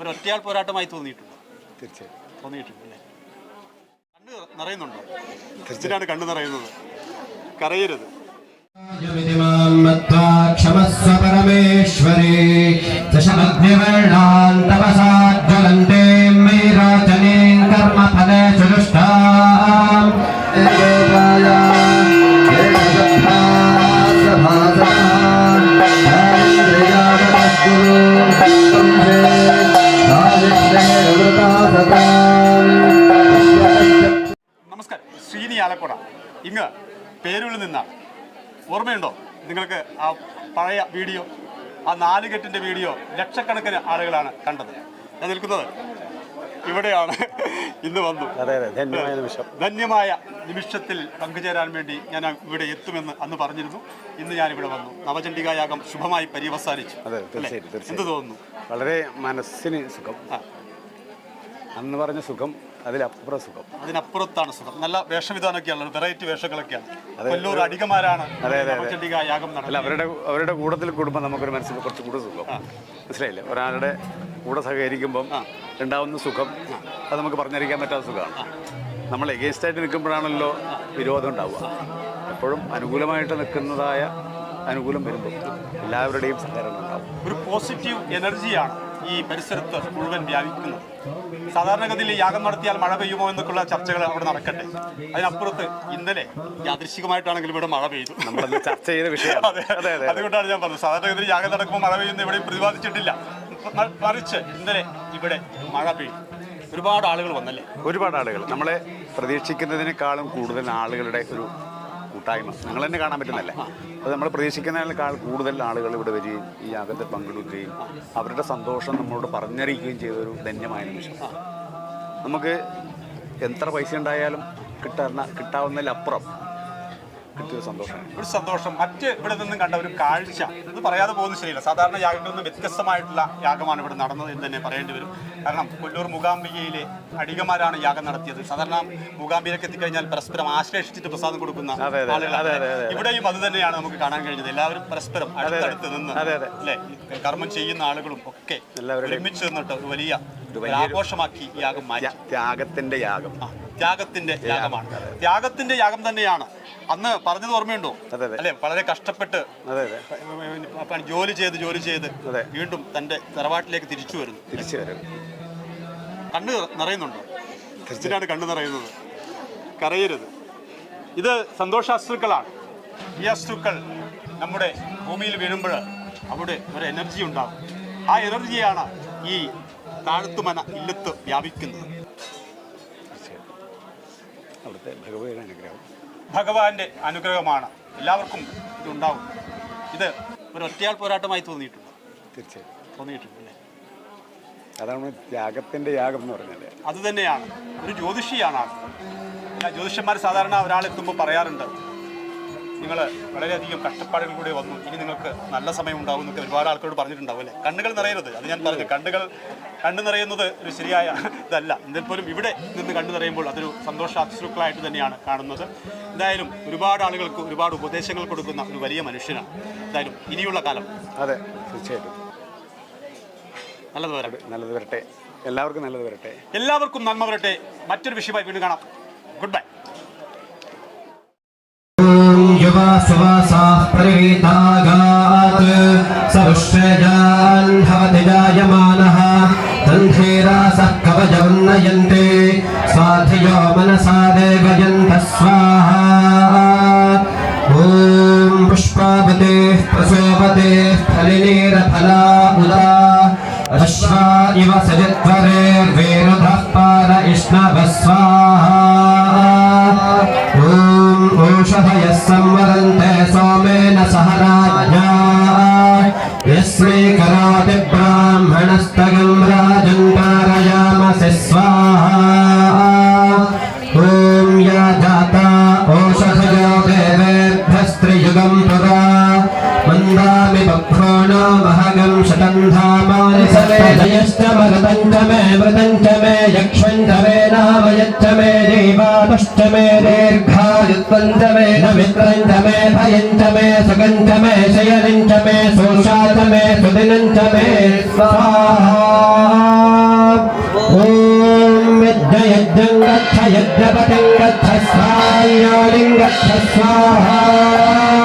ഒരു ഒറ്റയാൾ പോരാട്ടമായി തോന്നിയിട്ടുണ്ട്. തീർച്ചയായും തോന്നിയിട്ടുണ്ട് കണ്ണ് നിറയുന്നുണ്ടോ? തീർച്ചയായിട്ടാണ് കണ്ണ് നിറയുന്നത്? കരയരുത്. ക്ഷമസ്വ പരമേശ്വര. ശ്രീനി ആലക്കുട ഇങ്ങ് പേരൂരിൽ നിന്നാണ് ഓർമ്മയുണ്ടോ? നിങ്ങൾക്ക് ആ പഴയ വീഡിയോ ആ നാലുകെട്ടിന്റെ വീഡിയോ ലക്ഷക്കണക്കിന് ആളുകളാണ് കണ്ടത്. ഞാൻ നിൽക്കുന്നത് ഇവിടെയാണ്. ഇന്ന് വന്നു. ധന്യമായ നിമിഷം. ധന്യമായ നിമിഷത്തിൽ പങ്കുചേരാൻ വേണ്ടി ഞാൻ ഇവിടെ എത്തുമെന്ന് അന്ന് പറഞ്ഞിരുന്നു. ഇന്ന് ഞാൻ ഇവിടെ വന്നു. നവചണ്ഡികായാഗം ശുഭമായി പര്യവസാനിച്ചു. അതെ? തീർച്ചയായിട്ടും എന്ത് തോന്നുന്നു? വളരെ മനസ്സിന് സുഖം. അന്ന് പറഞ്ഞ സുഖം അതിലപ്പുറം സുഖം. അതിനപ്പുറത്താണ് സുഖം. നല്ല വേഷവിധാനമൊക്കെയാണ് വെറൈറ്റി വേഷങ്ങളൊക്കെയാണ്. കൊല്ലൂർ അടികമാരാണ് അതെ, അതെ. അല്ല അവരുടെ അവരുടെ കൂടത്തിൽ കൂടുമ്പോൾ നമുക്കൊരു മനസ്സിൽ കുറച്ച് കൂടെ സുഖം. മനസ്സിലായില്ലേ? ഒരാളുടെ കൂടെ സഹകരിക്കുമ്പം ഉണ്ടാവുന്ന സുഖം അത് നമുക്ക് പറഞ്ഞറിയിക്കാൻ പറ്റാത്ത സുഖമാണ്. നമ്മൾ എഗേൻസ്റ്റ് ആയിട്ട് നിൽക്കുമ്പോഴാണല്ലോ വിരോധം ഉണ്ടാവുക. എപ്പോഴും അനുകൂലമായിട്ട് നിൽക്കുന്നതായ അനുകൂലം വരുമ്പോൾ എല്ലാവരുടെയും സഹകരണം ഉണ്ടാവും. ഒരു പോസിറ്റീവ് എനർജിയാണ് ഈ പരിസരത്ത് മുഴുവൻ വ്യാപിക്കുന്നു. സാധാരണഗതിയിൽ യാഗം നടത്തിയാൽ മഴ പെയ്യുമോ എന്നൊക്കെയുള്ള ചർച്ചകൾ അവിടെ നടക്കട്ടെ. അതിനപ്പുറത്ത് ഇന്നലെ യാദൃശികമായിട്ടാണെങ്കിലും ഇവിടെ മഴ പെയ്തു. ചർച്ച ചെയ്ത അതെ. അതുകൊണ്ടാണ് ഞാൻ പറഞ്ഞത്. സാധാരണഗതിയിൽ യാഗം നടക്കുമ്പോൾ മഴ പെയ്യുന്ന എവിടെയും പ്രതിപാദിച്ചിട്ടില്ല. മറിച്ച് ഇന്നലെ ഇവിടെ മഴ പെയ്തു. ഒരുപാട് ആളുകൾ വന്നല്ലേ? ഒരുപാട് ആളുകൾ. നമ്മളെ പ്രതീക്ഷിക്കുന്നതിനേക്കാളും കൂടുതൽ ആളുകളുടെ ഒരു കൂട്ടായ്മ. നിങ്ങൾ തന്നെ കാണാൻ പറ്റുന്നല്ലേ അപ്പോൾ നമ്മൾ പ്രതീക്ഷിക്കുന്നതിനേക്കാൾ കൂടുതൽ ആളുകൾ ഇവിടെ വരികയും ഈ യാഗത്തിൽ പങ്കെടുക്കുകയും അവരുടെ സന്തോഷം നമ്മളോട് പറഞ്ഞറിയിക്കുകയും ചെയ്തൊരു ധന്യമായ നിമിഷം നമുക്ക് എത്ര പൈസ ഉണ്ടായാലും കിട്ടാവുന്ന കിട്ടാവുന്നതിലപ്പുറം കിട്ടിയ സന്തോഷം. ഒരു സന്തോഷം. മറ്റ് ഇവിടെ നിന്നും കണ്ട ഒരു കാഴ്ച. ഇത് പറയാതെ പോകുന്ന ശരിയല്ല. സാധാരണ യാഗങ്ങളിൽ നിന്ന് വ്യത്യസ്തമായിട്ടുള്ള യാഗമാണ് ഇവിടെ നടന്നത് എന്ന് തന്നെ പറയേണ്ടി വരും. കാരണം കൊല്ലൂർ മൂകാംബികയിലെ അടികമാരാണ് യാഗം നടത്തിയത്. സാധാരണ മൂകാംബികയിലേക്ക് എത്തിക്കഴിഞ്ഞാൽ പരസ്പരം ആശ്ലേഷിച്ചിട്ട് പ്രസാദം കൊടുക്കുന്ന ആളുകളാണ്. ഇവിടെയും അത് തന്നെയാണ് നമുക്ക് കാണാൻ കഴിഞ്ഞത്. എല്ലാവരും പരസ്പരം അടുത്തടുത്ത് നിന്ന്. അല്ലെ? കർമ്മം ചെയ്യുന്ന ആളുകളും ഒക്കെ ഒരുമിച്ച് നിന്നിട്ട് ഒരു വലിയ ആഘോഷമാക്കി യാഗം മാറ്റി. ത്യാ- ത്യാഗത്തിന്റെ യാഗം. ത്യാഗത്തിന്റെ യാഗമാണ്. ത്യാഗത്തിന്റെ യാഗം തന്നെയാണ്. അന്ന് പറഞ്ഞത് ഓർമ്മയുണ്ടോ. അല്ലെ? വളരെ കഷ്ടപ്പെട്ട് ജോലി ചെയ്ത് ജോലി ചെയ്ത് വീണ്ടും തന്റെ തറവാട്ടിലേക്ക് തിരിച്ചു വരുന്നു. തിരിച്ചു വരും കണ്ണ് നിറയുന്നുണ്ടോ? തിരിച്ചിട്ടാണ് കണ്ണ് നിറയുന്നത്? കരയരുത്. ഇത് സന്തോഷാസ്തുക്കളാണ്. ഈ അസ്തുക്കൾ നമ്മുടെ ഭൂമിയിൽ വീഴുമ്പോൾ അവിടെ ഒരു എനർജി ഉണ്ടാകും. ആ എനർജിയാണ് ഈ താഴ്ത്തുമന ഇല്ലത്ത് വ്യാപിക്കുന്നത്. ഭഗവാന്റെ അനുഗ്രഹമാണ്. എല്ലാവർക്കും ഇതുണ്ടാവും. ഇത് ഒരു ഒറ്റയാൾ പോരാട്ടമായി തോന്നിയിട്ടുണ്ട്. തീർച്ചയായും. തോന്നിയിട്ടുണ്ട് അതാണ് ത്യാഗത്തിന്റെ യാഗം എന്ന് പറഞ്ഞത് അത് തന്നെയാണ്. ഒരു ജ്യോതിഷിയാണ് ആ. ജ്യോതിഷന്മാർ സാധാരണ ഒരാളെത്തുമ്പോൾ പറയാറുണ്ട്. നിങ്ങൾ വളരെയധികം കഷ്ടപ്പാടുകൾ കൂടി വന്നു. ഇനി നിങ്ങൾക്ക് നല്ല സമയം ഉണ്ടാവും എന്നൊക്കെ ഒരുപാട് ആൾക്കാരോട് പറഞ്ഞിട്ടുണ്ടാവും അല്ലേ? കണ്ണുകൾ നിറയരുത്. അത് ഞാൻ പറഞ്ഞു. കണ്ണുകൾ കണ്ണു നിറയുന്നത് ഒരു ശരിയായ ഇതല്ല. എന്നാൽ പോലും ഇവിടെ നിന്ന് കണ്ണു നിറയുമ്പോൾ അതൊരു സന്തോഷാശ്രുക്കളായിട്ട് തന്നെയാണ് കാണുന്നത്. എന്തായാലും ഒരുപാട് ആളുകൾക്ക് ഒരുപാട് ഉപദേശങ്ങൾ കൊടുക്കുന്ന ഒരു വലിയ മനുഷ്യനാണ്. എന്തായാലും ഇനിയുള്ള കാലം. അതെ തീർച്ചയായിട്ടും. നല്ലത് വരട്ടെ. നല്ലത് വരട്ടെ. എല്ലാവർക്കും നല്ലത് വരട്ടെ. എല്ലാവർക്കും നന്മ വരട്ടെ. മറ്റൊരു വിഷയമായി വീണ്ടും കാണാം. ഗുഡ് ബൈ युवा सुवासाः परिवीतागात् सरुश्रेयान् भवति जायमानः तन्धीरासः कवचं नयन्ते स्वाधियो मनसा देवयन्तः स्वाहा ॐ पुष्पावतेः प्रसोपतेः फलिनीरफला उदा अश्वा इव सजत्वरेर्वेरुधः पार इष्णवः स्वाहा पुंशः यः संवरन्ते सोमेन सह राज्ञा। स्वाहा। ॐ या जाता ओषधयो देवेभ्यस्त्रियुगम् प्रदा। मन्दामि मे व्रतम् मे, नाम यच्च मे देवापश्च मे, दीर्घ मे शयनं च मे सोषात मे सुदिनं च मे ॐ यज्ञ यज्ञं गच्छ यज्ञपतिं गच्छ स्वाहा